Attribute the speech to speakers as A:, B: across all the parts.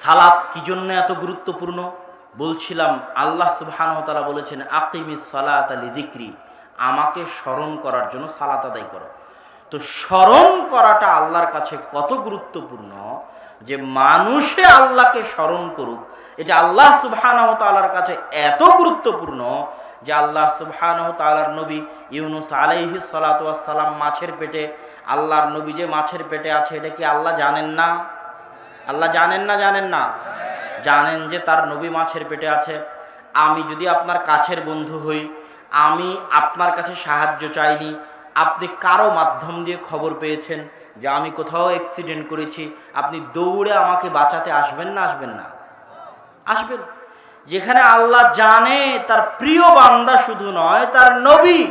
A: সালাত কি জন্য এত গুরুত্বপূর্ণ? বলছিলাম, আল্লাহ সুবহানহতালা বলেছেন আকিমি সালাত আলী দিক্রি আমাকে স্মরণ করার জন্য সালাত আদায় করো। তো স্মরণ করাটা আল্লাহর কাছে কত গুরুত্বপূর্ণ যে মানুষে আল্লাহকে স্মরণ করুক? এটা আল্লাহ সুবহানাহ তালার কাছে এত গুরুত্বপূর্ণ যে আল্লাহ সুবহানাহ তালার নবী ইউনুস আলাইহি সালাম মাছের পেটে, আল্লাহর নবী যে মাছের পেটে আছে, এটা কি আল্লাহ জানেন না? আল্লাহ জানেন না জানেন না। জানেন যে তার নবী মাছের পেটে আছে। আমি যদি আপনার কাছের বন্ধু হই, আমি আপনার কাছে সাহায্য চাইনি। আপনি কারও মাধ্যম দিয়ে খবর পেয়েছেন যে আমি কোথাও অ্যাক্সিডেন্ট করেছি। আপনি দৌড়ে আমাকে বাঁচাতে আসবেন না আসবেন না? আসবেন। যেখানে আল্লাহ জানে, তার প্রিয় বান্দা শুধু নয়, তার নবী।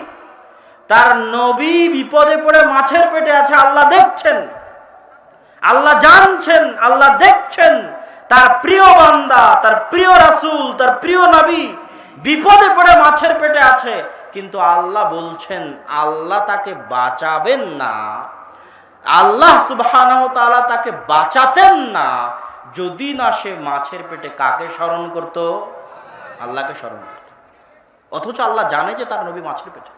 A: তার নবী বিপদে পড়ে মাছের পেটে আছে, আল্লাহ দেখছেন। আল্লাহ জানছেন, আল্লাহ দেখছেন। তার প্রিয় বান্দা, তার প্রিয় রাসুল, তার প্রিয় নবী বিপদে পড়ে মাছের পেটে আছে, কিন্তু আল্লাহ বলছেন, আল্লাহ তাকে বাঁচাবেন না। আল্লাহ তাআলা তাকে বাঁচাতেন না। যদি না সে মাছের পেটে কাকে স্মরণ করত? আল্লাহকে স্মরণ করত। অথচ আল্লাহ জানে যে তার নবী মাছের পেটে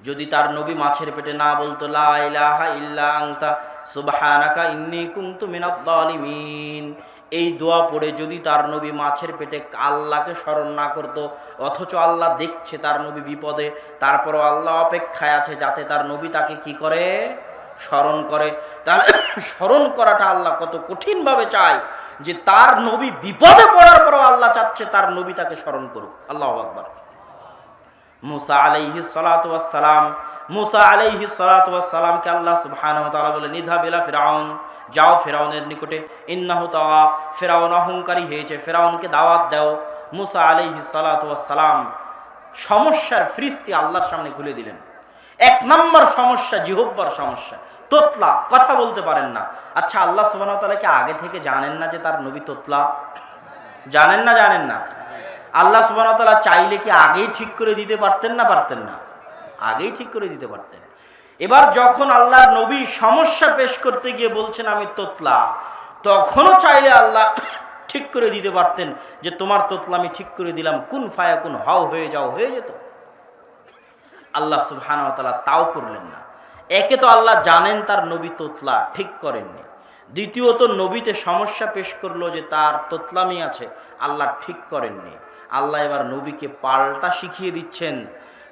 A: যদি তার নবী মাছের পেটে না বলতো এই দোয়া পড়ে যদি তার নবী মাছের পেটে আল্লাহকে স্মরণ না করতো, অথচ আল্লাহ দেখছে তার নবী বিপদে, তারপরও আল্লাহ অপেক্ষায় আছে যাতে তার নবী তাকে কি করে? স্মরণ করে। তাহলে স্মরণ করাটা আল্লাহ কত কঠিনভাবে চায় যে তার নবী বিপদে পড়ার পরও আল্লাহ চাচ্ছে তার নবী তাকে স্মরণ করুক। আল্লাহ আকবার। মুসা আলাইহি সালাম মুসা আলাইহি সালামকে আল্লাহ তাআলা বলে, নিধা বিলা ফিরাউন, যাও ফেরাউনের নিকটে। ইন্নাহু তাওয়া, ফেরাউন অহংকারী হয়েছে, ফেরাউনকে দাওয়াত দাও। মুসা আলাইহি সালাম সমস্যার ফ্রিস্তি আল্লাহর সামনে খুলে দিলেন। এক নম্বর সমস্যা জিহব্বার সমস্যা। তোতলা, কথা বলতে পারেন না। আচ্ছা আল্লাহ তাআলা কি আগে থেকে জানেন না যে তার নবী তোতলা? জানেন না জানেন না। আল্লাহ সুবাহতাল্লাহ চাইলে কি আগেই ঠিক করে দিতে পারতেন না পারতেন না? আগেই ঠিক করে দিতে পারতেন। এবার যখন আল্লাহর নবী সমস্যা পেশ করতে গিয়ে বলছেন, আমি তোতলা। তখনও চাইলে আল্লাহ ঠিক করে দিতে পারতেন যে, তোমার তোতলা আমি ঠিক করে দিলাম। কোন ফায়া কোন হাও হয়ে যাও, হয়ে যেত। আল্লাহ সুবহানাহু তাও করলেন না। একে তো আল্লাহ জানেন তার নবী তোতলা, ঠিক করেননি। দ্বিতীয়ত, নবীতে সমস্যা পেশ করল যে, তার তোতলামি আছে, আল্লাহ ঠিক করেননি। আল্লাহ এবার নবীকে পাল্টা শিখিয়ে দিচ্ছেন।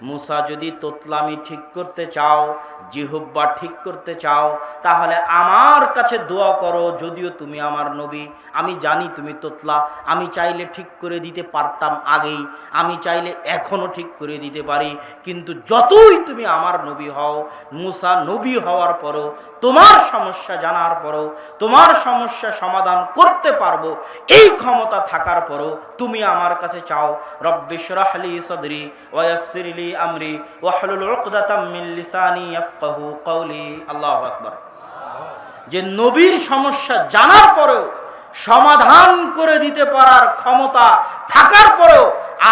A: মুসা যদি তোতলামি ঠিক করতে চাও জিহব্বা ঠিক করতে চাও, তাহলে আমার কাছে দোয়া করো, যদিও তুমি আমার নবী। আমি জানি তুমি তোতলা। আমি চাইলে ঠিক করে দিতে পারতাম আগেই। আমি চাইলে এখনও ঠিক করে দিতে পারি। কিন্তু যতই তুমি আমার নবী হও, মুসা নবী হওয়ার পরও, তোমার সমস্যা জানার পরও, তোমার সমস্যা সমাধান করতে পারব, এই ক্ষমতা থাকার পরও তুমি আমার কাছে চাও। রব্বিশরাহলি সদরি ওয়াসিরলি আমরি ওয়াহলুল উকদাতাম মিন লিসানি ইয়াফকাহু কওলি, আল্লাহু আকবার। যে নবীর সমস্যা জানার পরেও, সমাধান করে দিতে পারার ক্ষমতা থাকার পরেও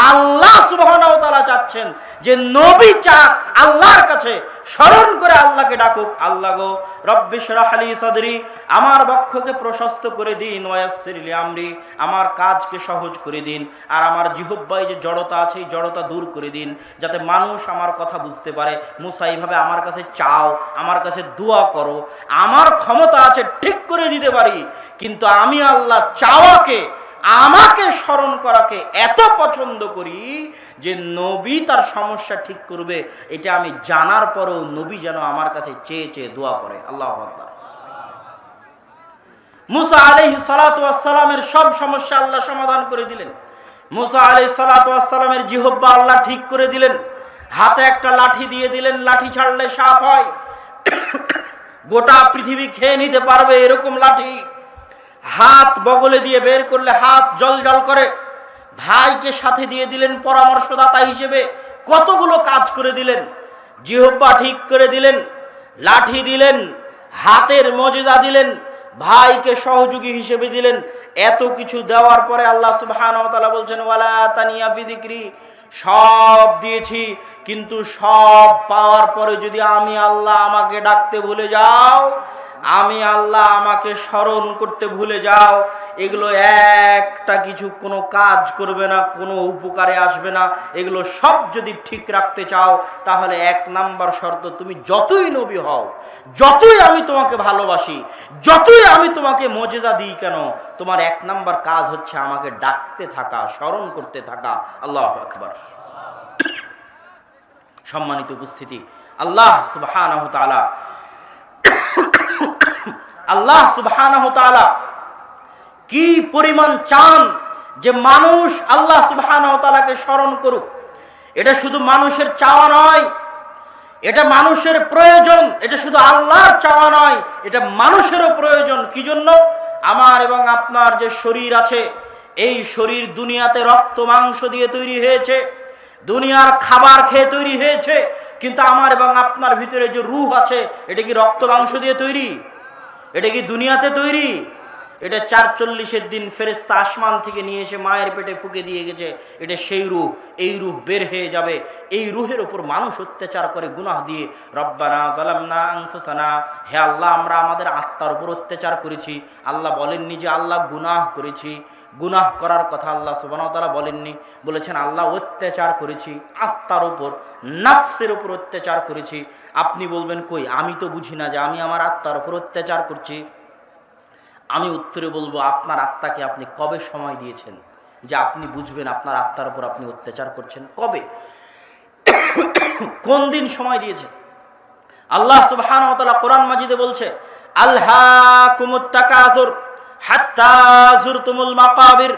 A: আল্লাহ সুবহানাহু তাআলা চাচ্ছেন যে নবী চাক আল্লাহর কাছে, স্মরণ করে আল্লাহকে ডাকুক। আল্লাহ গো রব্বিশ রাহলি সদরি, আমার বক্ষকে প্রশস্ত করে দিন ওয়াসিরলি আমরি, আমার কাজকে সহজ করে দিন, আর আমার জিহব্বায় যে জড়তা আছে, এই জড়তা দূর করে দিন, যাতে মানুষ আমার কথা বুঝতে পারে। মুসা এইভাবে আমার কাছে চাও, আমার কাছে দোয়া করো, আমার ক্ষমতা আছে ঠিক করে দিতে পারি, কিন্তু আমি আল্লাহ চাওয়াকে আমাকে স্মরণ করাকে এত পছন্দ করি যে নবী তার সমস্যা ঠিক করবে। এটা আমি জানার পরেও নবী যেন আমার কাছে চেয়ে চেয়ে দোয়া করে। আল্লাহ মুসা আলহি সালাতামের সব সমস্যা আল্লাহ সমাধান করে দিলেন। মুসা আলহি সালাতামের জিহব্বা আল্লাহ ঠিক করে দিলেন। হাতে একটা লাঠি দিয়ে দিলেন, লাঠি ছাড়লে সাপ হয়। গোটা পৃথিবী খেয়ে নিতে পারবে এরকম লাঠি। হাত বগলে দিয়ে বের করলে হাত জল জল করে। ভাইকে সাথে দিয়ে দিলেন পরামর্শদাতা হিসেবে। কতগুলো কাজ করে দিলেন। জিহব্বা ঠিক করে দিলেন, লাঠি দিলেন, হাতের মজেদা দিলেন, ভাইকে সহযোগী হিসেবে দিলেন। এত কিছু দেওয়ার পরে আল্লাহ তাআলা বলছেন, ওয়ালা তানিয়া ফি যিকরি সব দিয়েছি, কিন্তু সব পাওয়ার পরে যদি আমি আল্লাহ আমাকে ডাকতে ভুলে যাও, আমি আল্লাহ আমাকে স্মরণ করতে ভুলে যাও, এগুলো একটা কিছু কোনো কাজ করবে না, কোনো উপকারে আসবে না, এগুলো সব যদি ঠিক রাখতে চাও, তাহলে এক নাম্বার শর্ত, তুমি যতই নবী হও, যতই আমি তোমাকে ভালোবাসি, যতই আমি তোমাকে মজেদা দিই কেন, তোমার এক নাম্বার কাজ হচ্ছে আমাকে ডাকতে থাকা, স্মরণ করতে থাকা। আল্লাহ আকবার। সম্মানিত উপস্থিতি। আল্লাহ সুবাহ আল্লাহ সুবাহ কি পরিমাণ চান যে মানুষ আল্লাহ সুবাহ স্মরণ করুক। এটা শুধু মানুষের চাওয়া নয়, এটা মানুষের প্রয়োজন, এটা শুধু আল্লাহর চাওয়া নয়, এটা মানুষেরও প্রয়োজন। কি জন্য? আমার এবং আপনার যে শরীর আছে, এই শরীর দুনিয়াতে রক্ত মাংস দিয়ে তৈরি হয়েছে। দুনিয়ার খাবার খেয়ে তৈরি হয়েছে, কিন্তু আমার এবং আপনার ভিতরে যে রূহ আছে, এটা কি রক্ত মাংস দিয়ে তৈরি? এটা কি দুনিয়াতে তৈরি? এটা চার চল্লিশের দিন ফেরেস্তা আসমান থেকে নিয়ে এসে মায়ের পেটে ফুকে দিয়ে গেছে, এটা সেই রুহ, এই রুহ বের হয়ে যাবে। এই রুহের ওপর মানুষ অত্যাচার করে, গুনাহ দিয়ে, রব্বানা জালামনা আংফুসানা হে আল্লাহ, আমরা আমাদের আত্মার উপর অত্যাচার করেছি। আল্লাহ বলেননি যে আল্লাহ গুনাহ করেছি। গুনাহ করার কথা আল্লাহ সুবাহতালা বলেননি। বলেছেন, আল্লাহ অত্যাচার করেছি, আত্মার উপর, নাফসের উপর অত্যাচার করেছি। আপনি বলবেন, কই, আমি তো বুঝি না যে আমি আমার আত্মার উপর অত্যাচার করছি। আমি উত্তরে বলব, আপনার আত্মাকে আপনি কবে সময় দিয়েছেন যে আপনি বুঝবেন আপনার আত্মার উপর আপনি অত্যাচার করছেন? কবে? কোন দিন সময় দিয়েছেন? আল্লাহ সুবহান কোরআন মাজিদে বলছে আল্লাহ কুমুত্তাকাসুর মাকাবির।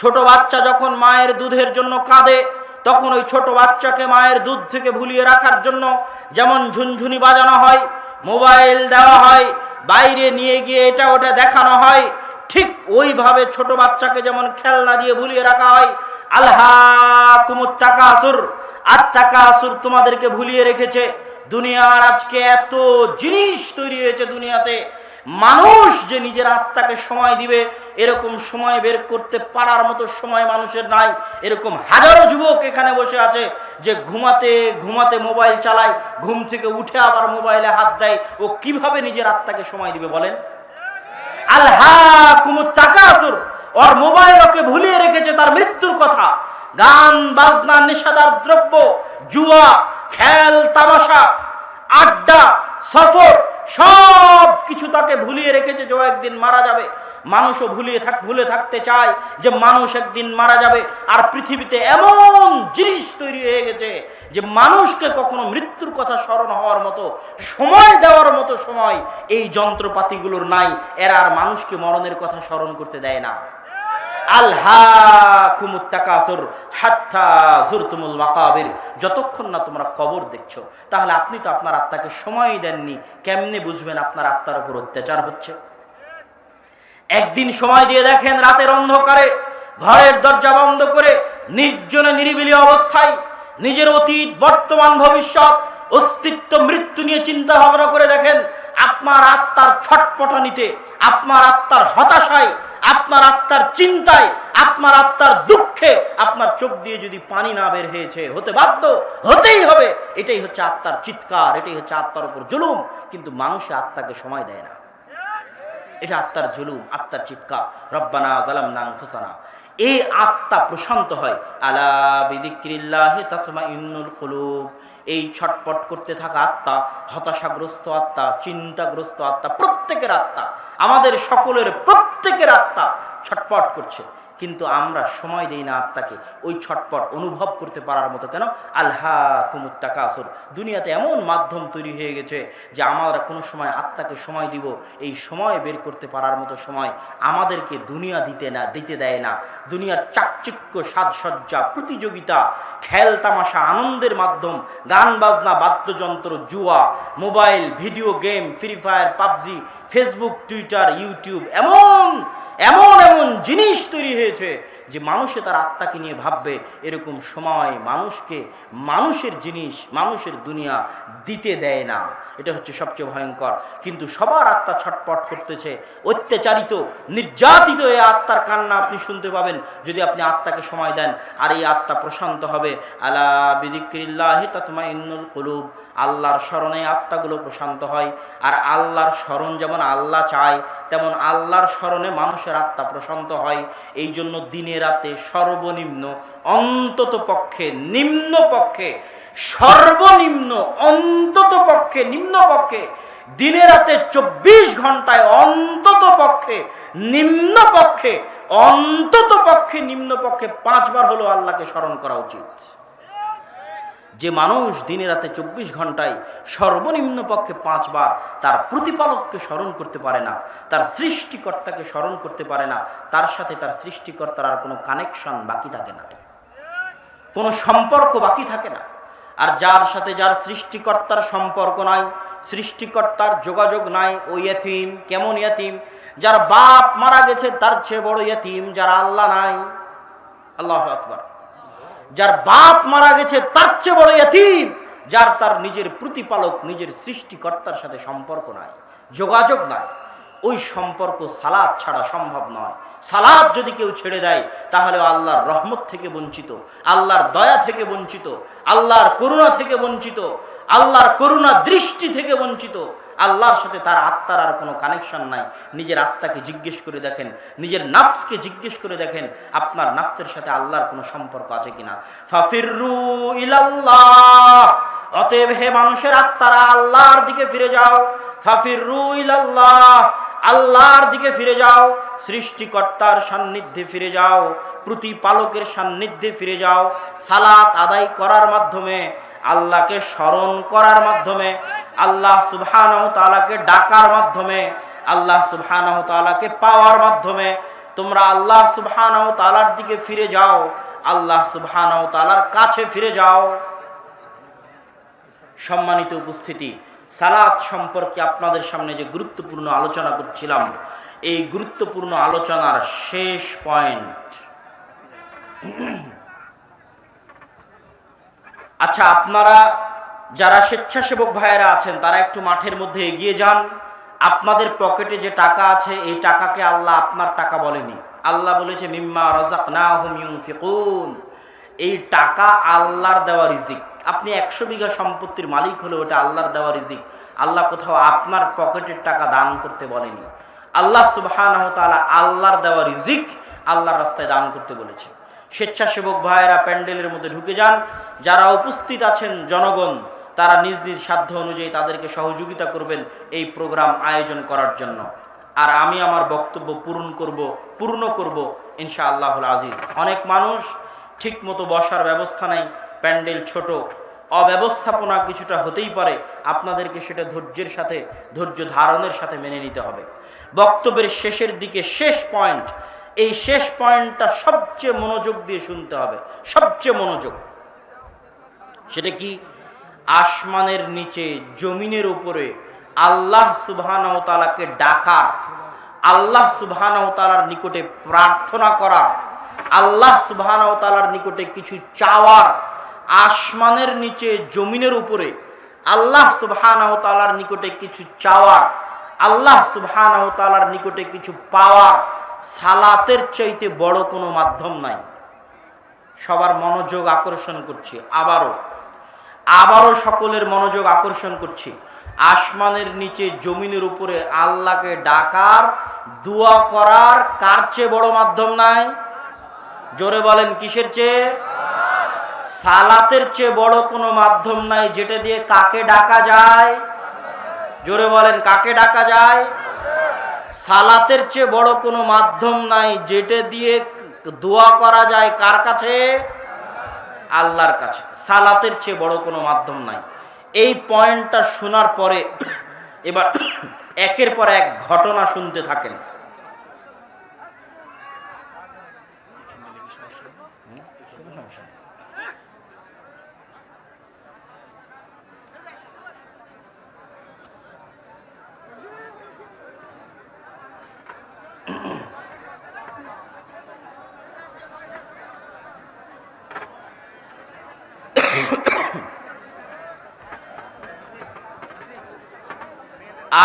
A: ছোট বাচ্চা যখন মায়ের দুধের জন্য কাঁদে, তখন ওই ছোট বাচ্চাকে মায়ের দুধ থেকে ভুলিয়ে রাখার জন্য যেমন ঝুনঝুনি বাজানো হয়, মোবাইল দেওয়া হয়, বাইরে নিয়ে গিয়ে এটা ওটা দেখানো হয়, ঠিক ওইভাবে ছোট বাচ্চাকে যেমন খেলনা দিয়ে ভুলিয়ে রাখা হয় আল্লাহ কুমুর টাকা আসুর আর টাকা আসুর তোমাদেরকে ভুলিয়ে রেখেছে। দুনিয়ার আজকে এত জিনিস তৈরি হয়েছে দুনিয়াতে মানুষ যে নিজের আত্মাকে সময় দিবে, এরকম সময় বের করতে পারার মতো সময় মানুষের নাই। এরকম হাজারো যুবক এখানে বসে আছে যে ঘুমাতে ঘুমাতে মোবাইল চালায়, ঘুম থেকে উঠে আবার মোবাইলে হাত দেয়। ও কীভাবে নিজের আত্মাকে সময় দিবে বলেন? আল্লাহ কুমুর টাকা ওর মোবাইল ওকে ভুলিয়ে রেখেছে তার মৃত্যুর কথা। গান, বাজনা, নেশাদার দ্রব্য, জুয়া, খেল, তামাশা, আড্ডা, সফর সব কিছু তাকে ভুলিয়ে রেখেছে যে একদিন মারা যাবে। মানুষও ভুলিয়ে থাক, ভুলে থাকতে চায় যে মানুষ একদিন মারা যাবে। আর পৃথিবীতে এমন জিনিস তৈরি হয়ে গেছে যে মানুষকে কখনো মৃত্যুর কথা স্মরণ হওয়ার মতো, সময় দেওয়ার মতো সময় এই যন্ত্রপাতিগুলোর নাই। এরা আর মানুষকে মরণের কথা স্মরণ করতে দেয় না। যতক্ষণ না তোমরা কবর দেখছ, তাহলে আপনি তো আপনার আত্মাকে সময় দেননি। কেমনে বুঝবেন আপনার আত্মার উপর অত্যাচার হচ্ছে? একদিন সময় দিয়ে দেখেন রাতের অন্ধকারে, ঘরের দরজা বন্ধ করে, নির্জনে নিরিবিলি অবস্থায়, নিজের অতীত, বর্তমান ভবিষ্যৎ অস্তিত্ব, মৃত্যু নিয়ে চিন্তা ভাবনা করে দেখেন, আপনার আত্মার ছটপটানিতে, আপনার আত্মার হতাশায়, আপনার আত্মার চিন্তায়, আপনার আত্মার দুঃখে, আপনার চোখ দিয়ে যদি পানি না বের হয়েছে, হতে বাধ্য হতেই হবে। এটাই হচ্ছে আত্মার চিৎকার, এটাই হচ্ছে আত্মার উপর জুলুম। কিন্তু মানুষে আত্মাকে সময় দেয় না। এটা আত্মার জুলুম, আত্মার চিৎকার। রব্বানা জালাম নাং ফুসানা এই আত্মা প্রশান্ত হয়। আলা বিদিক্রিল্লাহে তাতমা ইন্নুল কুলুব। এই ছটপট করতে থাকা আত্মা, হতাশাগ্রস্ত আত্মা, চিন্তাগ্রস্ত আত্মা, প্রত্যেকের আত্মা, আমাদের সকলের প্রত্যেকের আত্মা ছটপট করছে। কিন্তু আমরা সময় দেই না আত্মাকে ওই ছটপট অনুভব করতে পারার মতো কেন? আল্লাহ কুমুত্তাকা আসর দুনিয়াতে এমন মাধ্যম তৈরি হয়ে গেছে যে আমরা কোনো সময় আত্মাকে সময় দিব, এই সময় বের করতে পারার মতো সময় আমাদেরকে দুনিয়া দিতে না, দিতে দেয় না। দুনিয়ার চাকচিক্য, সাজসজ্জা, প্রতিযোগিতা, খেল, তামাশা, আনন্দের মাধ্যম, গান, বাজনা, বাদ্যযন্ত্র, জুয়া, mobile, video game, free fire, PUBG, Facebook, Twitter, YouTube, এমন এমন এমন জিনিস তৈরি হয়েছে যে মানুষে তার আত্মাকে নিয়ে ভাববে, এরকম সময় মানুষকে মানুষের জিনিস, মানুষের দুনিয়া দিতে দেয় না। এটা হচ্ছে সবচেয়ে ভয়ঙ্কর। কিন্তু সবার আত্মা ছটপট করতেছে, অত্যাচারিত, নির্যাতিত এই আত্মার কান্না আপনি শুনতে পাবেন যদি আপনি আত্মাকে সময় দেন। আর এই আত্মা প্রশান্ত হবে। আলা বিদিক্রিল্লাহি তাতমা ইন্নুল কুলুব। আল্লাহর স্মরণে আত্মাগুলো প্রশান্ত হয়। আর আল্লাহর স্মরণ যেমন আল্লাহ চায়, তেমন আল্লাহর স্মরণে মানুষের আত্মা প্রশান্ত হয়। এই জন্য দিনে রাতে সর্বনিম্ন, অন্তত পক্ষে নিম্ন পক্ষে, সর্বনিম্ন, অন্তত পক্ষে, নিম্ন পক্ষে, দিনে রাতে চব্বিশ ঘন্টায় অন্তত পক্ষে, নিম্ন পক্ষে, অন্তত পক্ষে, নিম্ন পক্ষে পাঁচবার হলো আল্লাহকে স্মরণ করা উচিত। যে মানুষ দিনে রাতে চব্বিশ ঘন্টায় সর্বনিম্ন পক্ষে পাঁচবার তার প্রতিপালককে স্মরণ করতে পারে না, তার সৃষ্টিকর্তাকে স্মরণ করতে পারে না, তার সাথে তার সৃষ্টিকর্তার আর কোনো কানেকশন বাকি থাকে না। কোনো সম্পর্ক বাকি থাকে না। আর যার সাথে যার সৃষ্টিকর্তার সম্পর্ক নাই, সৃষ্টিকর্তার যোগাযোগ নাই ওই ইয়তিম কেমন ইয়তিম যার বাপ মারা গেছে, তার চেয়ে বড় ইয়তিম যার আল্লাহ নাই। আল্লাহ আকবার। যার বাপ মারা গেছে, তার চেয়ে বড় ইয়তিম যার তার নিজের প্রতিপালক, নিজের সৃষ্টিকর্তার সাথে সম্পর্ক নাই, যোগাযোগ নাই। ওই সম্পর্ক সালাদ ছাড়া সম্ভব নয়। সালাদ যদি কেউ ছেড়ে দেয়, তাহলে আল্লাহর রহমত থেকে বঞ্চিত, আল্লাহর দয়া থেকে বঞ্চিত, আল্লাহর করুণা থেকে বঞ্চিত, আল্লাহর করুণা দৃষ্টি থেকে বঞ্চিত আল্লাহর সাথে তার আত্মার আর কোনো কানেকশন নাই। নিজের আত্মাকে জিজ্ঞেস করে দেখেন, নিজের নাফসকে জিজ্ঞেস করে দেখেন, আপনার নাফসের সাথে আল্লাহর কোনো সম্পর্ক আছে কিনা। ফাফিরু ইলাল্লাহ। অতএব হে মানুষের আত্মারা, আল্লাহর দিকে ফিরে যাও। ফাফিরু ইলাল্লাহ। আল্লাহর দিকে ফিরে যাও। সৃষ্টিকর্তার সান্নিধ্যে ফিরে যাও। প্রতিপালকের সান্নিধ্যে ফিরে যাও। সালাত আদায় করার মাধ্যমে আল্লাহকে স্মরণ করার মাধ্যমে, আল্লাহ সুবহান তালাকে ডাকার মাধ্যমে, আল্লাহ সুবহান তালাকে পাওয়ার মাধ্যমে তোমরা আল্লাহ সুবহান তালার দিকে ফিরে যাও, আল্লাহ সুবহান তালার কাছে ফিরে যাও। সম্মানিত উপস্থিতি, সালাত সম্পর্কে আপনাদের সামনে যে গুরুত্বপূর্ণ আলোচনা করছিলাম, এই গুরুত্বপূর্ণ আলোচনার শেষ পয়েন্ট। আচ্ছা আপনারা যারা স্বেচ্ছাসেবক ভাইয়েরা আছেন, তারা একটু মাঠের মধ্যে এগিয়ে যান। আপনাদের পকেটে যে টাকা আছে, এই টাকাকে আল্লাহ আপনার টাকা বলেনি। আল্লাহ বলেছে, মিম্মা রাজাক না হুম এই টাকা আল্লাহর দেওয়া রিজিক। আপনি একশো বিঘা সম্পত্তির মালিক হলে ওটা আল্লাহর দেওয়া রিজিক। আল্লাহ কোথাও আপনার পকেটের টাকা দান করতে বলেনি। আল্লাহ সুবাহ আল্লাহর দেওয়া রিজিক আল্লাহর রাস্তায় দান করতে বলেছে। স্বেচ্ছাসেবক ভাইয়েরা প্যান্ডেলের মধ্যে ঢুকে যান। যারা উপস্থিত আছেন জনগণ, তারা নিজ নিজ সাধ্য অনুযায়ী তাদেরকে সহযোগিতা করবেন এই প্রোগ্রাম আয়োজন করার জন্য। আর আমি আমার বক্তব্য পূরণ করব, পূর্ণ করব ইনশা আল্লাহুল আজিজ। অনেক মানুষ ঠিক মতো বসার ব্যবস্থা নেই, প্যান্ডেল ছোট। অব্যবস্থাপনা কিছুটা হতেই পারে, আপনাদেরকে সেটা ধৈর্যের সাথে, ধৈর্য ধারণের সাথে মেনে নিতে হবে। বক্তব্যের শেষের দিকে শেষ পয়েন্ট এই শেষ পয়েন্টটা সবচেয়ে মনোযোগ দিয়ে শুনতে হবে। সবচেয়ে মনোযোগ। সেটা কি? আসমানের নিচে, জমিনের উপরে আল্লাহ সুবাহানতালাকে ডাকার, আল্লাহ সুবাহানতালার নিকটে প্রার্থনা করার, আল্লাহ সুবাহানতালার নিকটে কিছু চাওয়ার, আসমানের নিচে, জমিনের উপরে আল্লাহ সুবাহানতালার নিকটে কিছু চাওয়ার, আল্লাহ সুবাহানতালার নিকটে কিছু পাওয়ার সালাতের চাইতে বড় কোনো মাধ্যম নাই। সবার মনোযোগ আকর্ষণ করছি। আবারও আবারও সকলের মনোযোগ আকর্ষণ করছি। আসমানের নিচে জমিনের উপরে আল্লাহকে ডাকার, দোয়া করার কার চেয়ে বড় মাধ্যম নাই? জোরে বলেন, কিসের চেয়ে? সালাতের চেয়ে বড় কোনো মাধ্যম নাই যেটা দিয়ে কাকে ডাকা যায়? জোরে বলেন, কাকে ডাকা যায়? সালাতের চেয়ে বড় কোনো মাধ্যম নাই, যেটা দিয়ে দোয়া করা যায় কার কাছে? আল্লাহর কাছে। সালাতের চেয়ে বড় কোনো মাধ্যম নাই। এই পয়েন্টটা শোনার পরে এবার একের পর এক ঘটনা শুনতে থাকেন।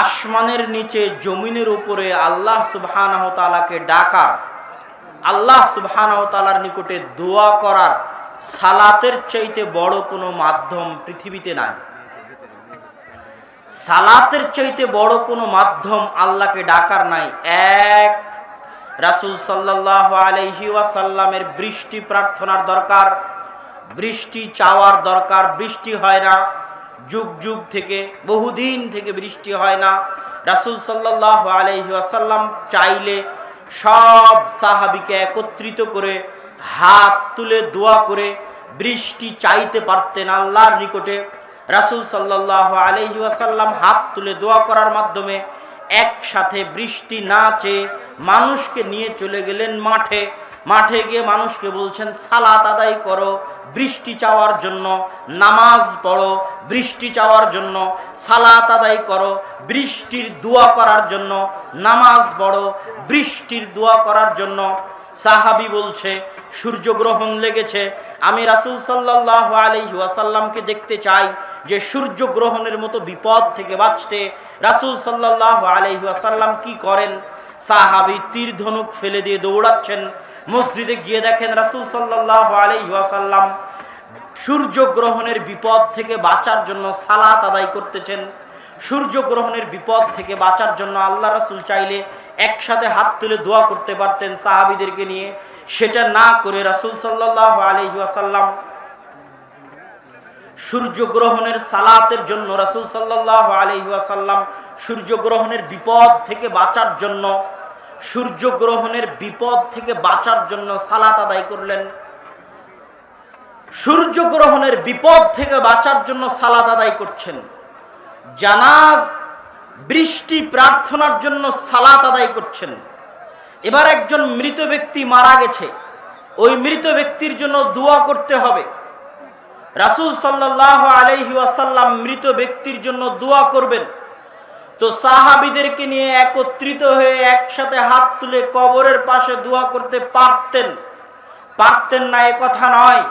A: আসমানের নিচে জমিনের উপরে আল্লাহ সুবহানাহতালাকে ডাকার, আল্লাহ সুবহানাহতালার নিকটে দোয়া করার সালাতের চাইতে বড় কোনো মাধ্যম পৃথিবীতে নাই। সালাতের চাইতে বড় কোনো মাধ্যম আল্লাহকে ডাকার নাই। এক, রাসূল সাল্লাল্লাহু আলাইহি ওয়াসাল্লামের বৃষ্টি প্রার্থনার দরকার, বৃষ্টি চাওয়ার দরকার, বৃষ্টি হয় না। যুগ যুগ থেকে, বহুদিন থেকে বৃষ্টি হয় না। রাসূল সাল্লাল্লাহু আলাইহি ওয়াসাল্লাম চাইলে সব সাহাবিকে একত্রিত করে হাত তুলে দোয়া করে বৃষ্টি চাইতে পারতেন আল্লাহর নিকটে। রাসূল সাল্লাল্লাহু আলাইহি ওয়াসাল্লাম হাত তুলে দোয়া করার মাধ্যমে একসাথে বৃষ্টি না চেয়ে মানুষকে নিয়ে চলে গেলেন মাঠে। মাঠে গিয়ে মানুষকে বলছেন, সালাত আদায় করো, বৃষ্টি চাওয়ার জন্য নামাজ পড়ো, বৃষ্টি চাওয়ার জন্য সালাত আদায় করো, বৃষ্টির দোয়া করার জন্য নামাজ পড়ো, বৃষ্টির দোয়া করার জন্য সাহাবি বলছে, সূর্যগ্রহণ লেগেছে। আমি রাসূল সাল্লাল্লাহু আলাইহি ওয়াসাল্লামকে দেখতে চাই যে সূর্যগ্রহণের মতো বিপদ থেকে বাঁচতে রাসূল সাল্লাল্লাহু আলাইহি ওয়াসাল্লাম কি করেন? সাহাবি তীর ধনুক ফেলে দিয়ে দৌড়াচ্ছেন। মসজিদে গিয়ে দেখেন রাসূল সাল্লাল্লাহু আলাইহি ওয়াসাল্লাম সূর্যগ্রহণের বিপদ থেকে বাঁচার জন্য সালাত আদায় করতেছেন। সূর্যগ্রহণের বিপদ থেকে বাঁচার জন্য আল্লাহ রাসূল চাইলে একসাথে হাত তুলে দোয়া করতে পারতেন সাহাবিদেরকে নিয়ে। সেটা না করে রাসূল সাল্লাল্লাহু আলাইহি ওয়াসাল্লাম সূর্যগ্রহণের সালাতের জন্য রাসূল সাল্লাল্লাহু আলাইহি ওয়াসাল্লাম সূর্যগ্রহণের বিপদ থেকে বাঁচার জন্য, সূর্যগ্রহণের বিপদ থেকে বাঁচার জন্য সালাত আদায় করলেন। সূর্যগ্রহণের বিপদ থেকে বাঁচার জন্য সালাত আদায় করছেন। জানাজ বৃষ্টি প্রার্থনার জন্য সালাত আদায় করছেন। এবার একজন মৃত ব্যক্তি মারা গেছে। ওই মৃত ব্যক্তির জন্য দোয়া করতে হবে। রাসূল সাল্লাহ আলাইহি ওয়াসাল্লাম মৃত ব্যক্তির জন্য দোয়া করবেন। তো সাহাবিদেরকে নিয়ে একত্রিত হয়ে একসাথে হাত তুলে কবরের পাশে দোয়া করতে পারতেন। পারতেন না, এ কথা নয়।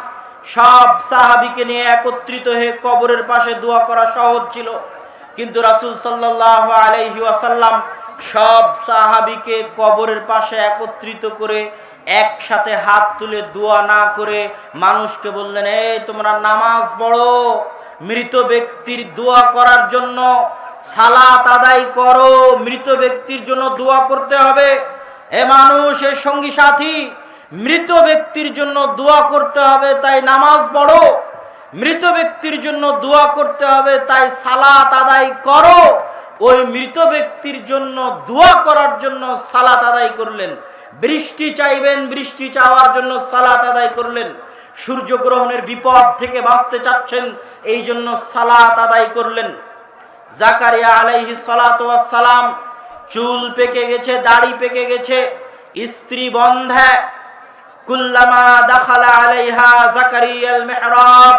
A: সব সাহাবিকে নিয়ে একত্রিত হয়ে কবরের পাশে দোয়া করা সহজ ছিল। কিন্তু রাসূল সাল্লাল্লাহু আলাইহি ওয়াসাল্লাম সব সাহাবিকে কবরের পাশে একত্রিত করে একসাথে হাত তুলে দোয়া না করে মানুষকে বললেন এই তোমরা নামাজ পড়ো, মৃত ব্যক্তির দোয়া করার জন্য সালাত আদায় করো, মৃত ব্যক্তির জন্য দোয়া করতে হবে। এ মানুষ, এর সঙ্গী সাথী, মৃত ব্যক্তির জন্য দোয়া করতে হবে, তাই নামাজ পড়ো। মৃত ব্যক্তির জন্য দোয়া করতে হবে, তাই সালাত আদায় করো। ওই মৃত ব্যক্তির জন্য দোয়া করার জন্য সালাত আদায় করলেন। বৃষ্টি চাইবেন, বৃষ্টি চাওয়ার জন্য সালাত আদায় করলেন। সূর্যগ্রহণের বিপদ থেকে বাঁচতে চাচ্ছেন, এই জন্য সালাত আদায় করলেন। জাকারিয়া আলাইহি সালাম চুল পেকে গেছে, দাড়ি পেকে গেছে, স্ত্রী বন্ধা, কুল্লামা দাখালা আলাইহা জাকারিয়াল মেহরাব।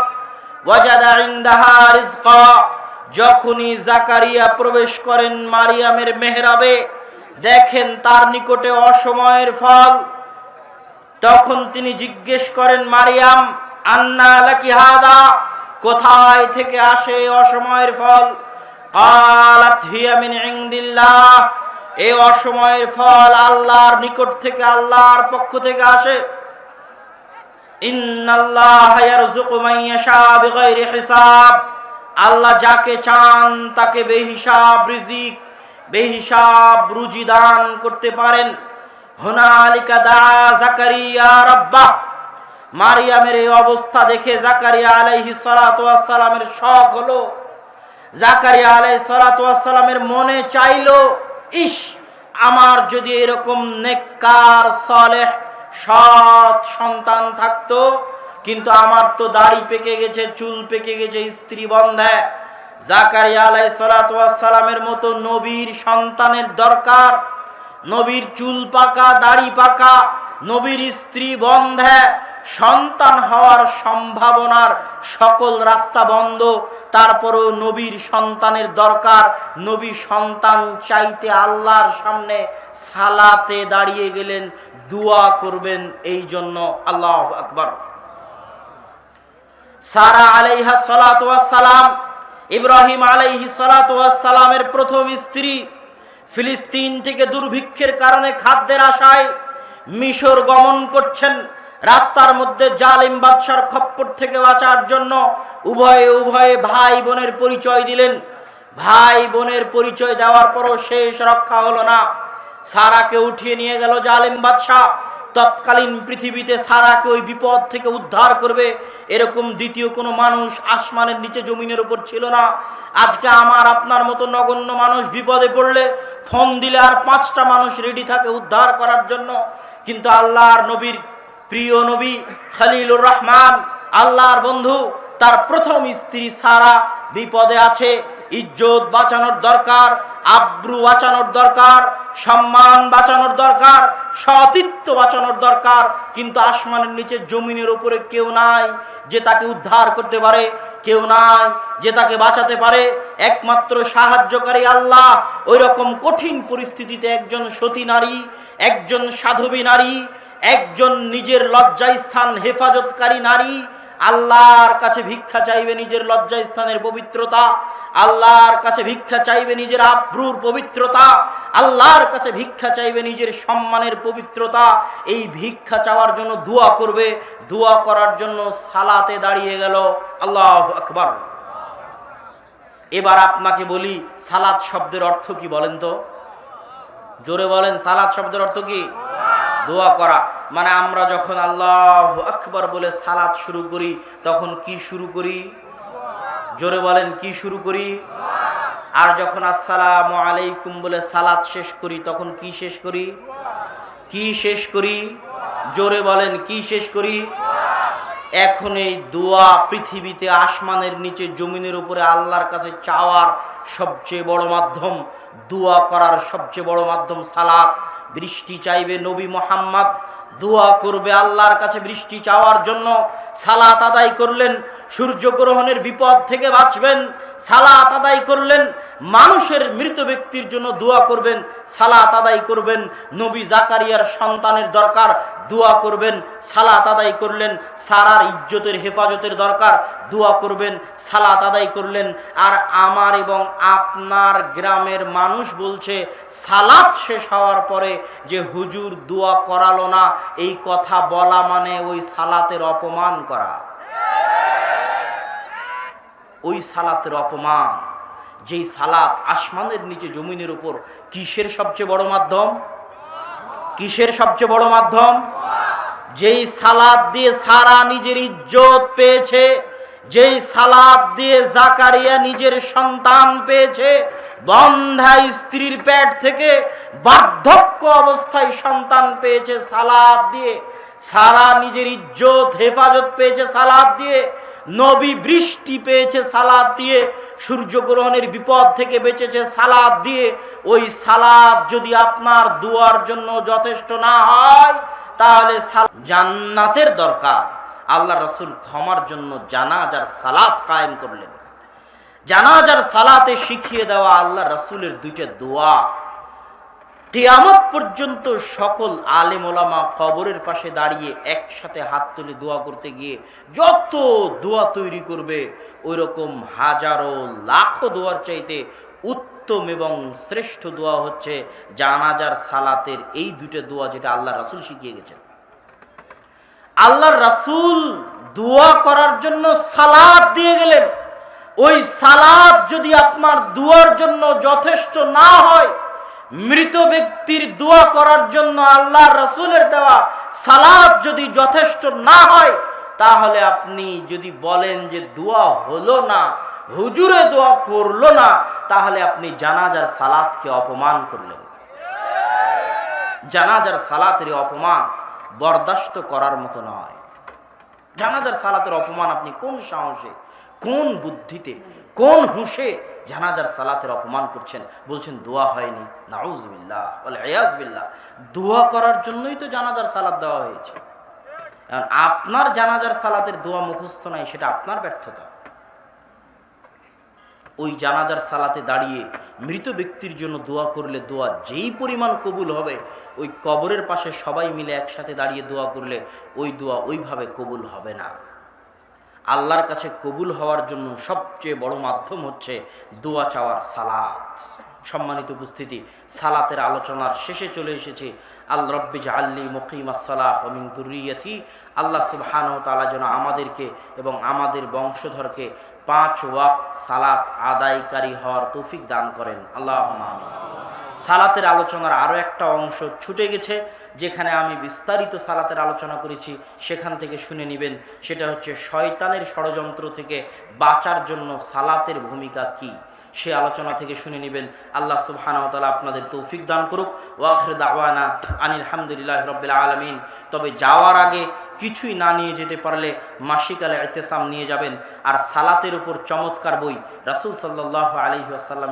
A: ওয়াজাদা ইনদাহা রিজকা। যখনই জাকারিয়া প্রবেশ করেন মারিয়ামের মেহরাবে, দেখেন তার নিকটে অসময়ের ফল। তখন তিনি জিজ্ঞেস করেন, মারিয়াম, আন্না লাকি হাদা? কোথায় থেকে আসে অসময়ের ফল? কালাত হিয়া মিন ইনদিল্লাহ। এই অসময়ের ফল আল্লাহর নিকট থেকে, আল্লাহর পক্ষ থেকে আসে। আল্লাহ যাকে চান তাকে বেহিসাব রিজিক, বেহিসাব রুজি দান করতে পারেন। হুনালিকা দা জাকারিয়া রাব্বাহ মারিয়ামের এই অবস্থা দেখে জাকারিয়া আলাইহি সালাতু সালামের শখ হলো। জাকারিয়া আলাই সালাতু সালামের মনে চাইলো ইস আমার যদি এরকম নেককার, সালেহ সৎ সন্তান থাকতো, কিন্তু আমার তো দাড়ি পেকে গেছে, চুল পেকে গেছে, স্ত্রী বন্ধা। জাকারিয়া আলাই সালামের মতো নবীর সন্তানের দরকার। নবীর চুল পাকা, দাড়ি পাকা, নবীর স্ত্রী বন্ধা। সন্তান হওয়ার সম্ভাবনার সকল রাস্তা বন্ধ, তারপরও নবীর সন্তানের দরকার। নবী সন্তান চাইতে আল্লাহর সামনে সালাতে দাঁড়িয়ে গেলেন দোয়া করবেন এই জন্য আল্লাহ আকবর। সারা আলাইহা সালাম ইব্রাহিম আলাইহি সালামের প্রথম স্ত্রী ফিলিস্তিন থেকে দুর্ভিক্ষের কারণে খাদ্যের আশায় মিশর গমন করছেন। রাস্তার মধ্যে জালিম বাদশার খপ্পর থেকে বাঁচার জন্য উভয়ে উভয়ে ভাই বোনের পরিচয় দিলেন। ভাই বোনের পরিচয় দেওয়ার পরও শেষ রক্ষা হলো না। সারাকে উঠিয়ে নিয়ে গেল জালিম বাদশাহ। তৎকালীন পৃথিবীতে সারাকে ওই বিপদ থেকে উদ্ধার করবে এরকম দ্বিতীয় কোনো মানুষ আসমানের নিচে জমিনের উপর ছিল না। আজকে আমার আপনার মতো নগণ্য মানুষ বিপদে পড়লে ফোন দিলে আর পাঁচটা মানুষ রেডি থাকে উদ্ধার করার জন্য। কিন্তু আল্লাহর নবীর প্রিয় নবী খালিলুর রহমান, আল্লাহর বন্ধু, তার প্রথম স্ত্রী সারা বিপদে আছে, ইজ্জত বাঁচানোর দরকার, আব্রু বাঁচানোর দরকার, সম্মান বাঁচানোর দরকার, সতীত্ব বাঁচানোর দরকার। কিন্তু আসমানের নিচে জমিনের উপরে কেউ নাই যে তাকে উদ্ধার করতে পারে, কেউ নাই যে তাকে বাঁচাতে পারে। একমাত্র সাহায্যকারী আল্লাহ। ওই রকম কঠিন পরিস্থিতিতে একজন সতী নারী, একজন সাধবী নারী, একজন নিজের লজ্জাস্থান হেফাজতকারী নারী আল্লাহর কাছে ভিক্ষা চাইবে নিজের লজ্জা স্থানের পবিত্রতা, আল্লাহর কাছে ভিক্ষা চাইবে নিজের আব্রুর পবিত্রতা, আল্লাহর কাছে ভিক্ষা চাইবে নিজের সম্মানের পবিত্রতা, এই ভিক্ষা চাওয়ার জন্য দোয়া করবে, দোয়া করার জন্য সালাতে দাঁড়িয়ে গেল। আল্লাহ আকবার। এবার আপনাকে বলি, সালাত শব্দের অর্থ কি বলেন তো? জোরে বলেন, সালাত শব্দের অর্থ কি? দোয়া করা। মানে আমরা যখন আল্লাহ আকবর বলে সালাদ শুরু করি, তখন কি শুরু করি? জোরে বলেন, কি শুরু করি? আর যখন আসসালাম আলাইকুম বলে সালাদ শেষ করি, তখন কি শেষ করি? কি শেষ করি? জোরে বলেন, কি শেষ করি? এখন এই দোয়া পৃথিবীতে আসমানের নিচে জমিনের উপরে আল্লাহর কাছে চাওয়ার সবচেয়ে বড় মাধ্যম, দোয়া করার সবচেয়ে বড় মাধ্যম সালাত। বৃষ্টি চাইবে নবী মোহাম্মদ দোয়া করবে আল্লাহর কাছে বৃষ্টি চাওয়ার জন্য। সালাত আদায় করলেন, সূর্যগ্রহণের বিপদ থেকে বাঁচবেন। সালাত আদায় করলেন, মানুষের মৃত ব্যক্তির জন্য দোয়া করবেন, সালাত আদায় করবেন। নবী জাকারিয়ার সন্তানের দরকার, দোয়া করবেন, সালাত আদায় করলেন। সারার ইজ্জতের হেফাজতের দরকার, দোয়া করবেন, সালাত আদায় করলেন। আর আমার এবং আপনার গ্রামের মানুষ বলছে, সালাত শেষ হওয়ার পরে যে হুজুর দোয়া করালো না এই কথা বলা মানে ওই সালাতের অপমান করা। ওই সালাতের অপমান, যেই সালাত আসমানের নিচে জমিনের উপর কিসের সবচেয়ে বড় মাধ্যম? কিসের সবচেয়ে বড় মাধ্যম? যেই সালাদ দিয়ে সারা নিজের ইজ্জত পেয়েছে যেই সালাদ দিয়ে জাকারিয়া নিজের সন্তান পেয়েছে বন্ধা স্ত্রীর পেট থেকে বার্ধক্য অবস্থায় সন্তান পেয়েছে সালাদ দিয়ে, সারা নিজের ইজ্জত, হেফাজত পেয়েছে সালাদ দিয়ে, নবী বৃষ্টি পেয়েছে সালাদ দিয়ে, সূর্যগ্রহণের বিপদ থেকে বেঁচেছে সালাদ দিয়ে, ওই সালাদ যদি আপনার দুয়ার জন্য যথেষ্ট না হয়, তাহলে জান্নাতের দরকার। আল্লাহ রসুল ক্ষমার জন্য জানাজার সালাত কায়েম করলেন। জানাজার সালাতে শিখিয়ে দেওয়া আল্লাহ রসুলের দুইটা দোয়া। কেয়ামত পর্যন্ত সকল আলেম ওলামা কবরের পাশে দাঁড়িয়ে একসাথে হাত তুলে দোয়া করতে গিয়ে যত দোয়া তৈরি করবে ওই রকম হাজারো লাখো দোয়ার চাইতে উত্তম এবং শ্রেষ্ঠ দোয়া হচ্ছে জানাজার সালাতের এই দুটো দোয়া যেটা আল্লাহ রাসুল শিখিয়ে গেছেন। আল্লাহর রাসুল দোয়া করার জন্য সালাদ দিয়ে গেলেন। ওই সালাদ যদি আপনার দুয়ার জন্য যথেষ্ট না হয়, মৃত ব্যক্তির দোয়া করার জন্য আল্লাহ রসুলের দেওয়া সালাদ যদি যথেষ্ট না হয়, তাহলে আপনি যদি বলেন যে দোয়া হলো না, হুজুরে দোয়া করল না, তাহলে আপনি জানাজার সালাদকে অপমান করলেন। জানাজার সালাতের অপমান। বরদাস্ত করার মতো নয়। জানাজার সালাতের অপমান আপনি কোন সাহসে, কোন বুদ্ধিতে, কোন হুঁশে জানাজার সালাতের অপমান করছেন? বলছেন, দোয়া হয়নি। নাউজবিল্লাহ বলে এয়াজবিল্লাহ দোয়া করার জন্যই তো জানাজার সালাত দেওয়া হয়েছে। আপনার জানাজার সালাতের দোয়া মুখস্থ নাই, সেটা আপনার ব্যর্থতা। ওই জানাজার সালাতে দাঁড়িয়ে মৃত ব্যক্তির জন্য দোয়া করলে দোয়া যেই পরিমাণ কবুল হবে, ওই কবরের পাশে সবাই মিলে একসাথে দাঁড়িয়ে দোয়া করলে ওই দোয়া ওইভাবে কবুল হবে না। আল্লাহর কাছে কবুল হওয়ার জন্য সবচেয়ে বড় মাধ্যম হচ্ছে দোয়া চাওয়ার সালাত। সম্মানিত উপস্থিতি, সালাতের আলোচনার শেষে চলে এসেছে। আল রব্বিজ আল্লি মুকিম সালাহ অমিন দুরিয়াথি আল্লাহ সুবহান তালা যেন আমাদেরকে এবং আমাদের বংশধরকে পাঁচ ওয়াক্ত সালাত আদায়কারী হওয়ার তৌফিক দান করেন। আল্লাহ সালাতের আলোচনার আরও একটা অংশ ছুটে গেছে, যেখানে আমি বিস্তারিত সালাতের আলোচনা করেছি, সেখান থেকে শুনে নেবেন। সেটা হচ্ছে, শয়তানের ষড়যন্ত্র থেকে বাঁচার জন্য সালাতের ভূমিকা কি? সে আলোচনা থেকে শুনে নেবেন। আল্লাহ তাআলা আপনাদের তৌফিক দান করুক। ওয়াখির দাওয়ানা আনিল হামদুলিল্লাহ আলামিন। তবে যাওয়ার আগে কিছুই না নিয়ে যেতে পারলে মাসিকালে এতেসাম নিয়ে যাবেন। আর সালাতের উপর চমৎকার বই রাসূল সাল্লাল্লাহু আলাইহি ওয়াসাল্লাম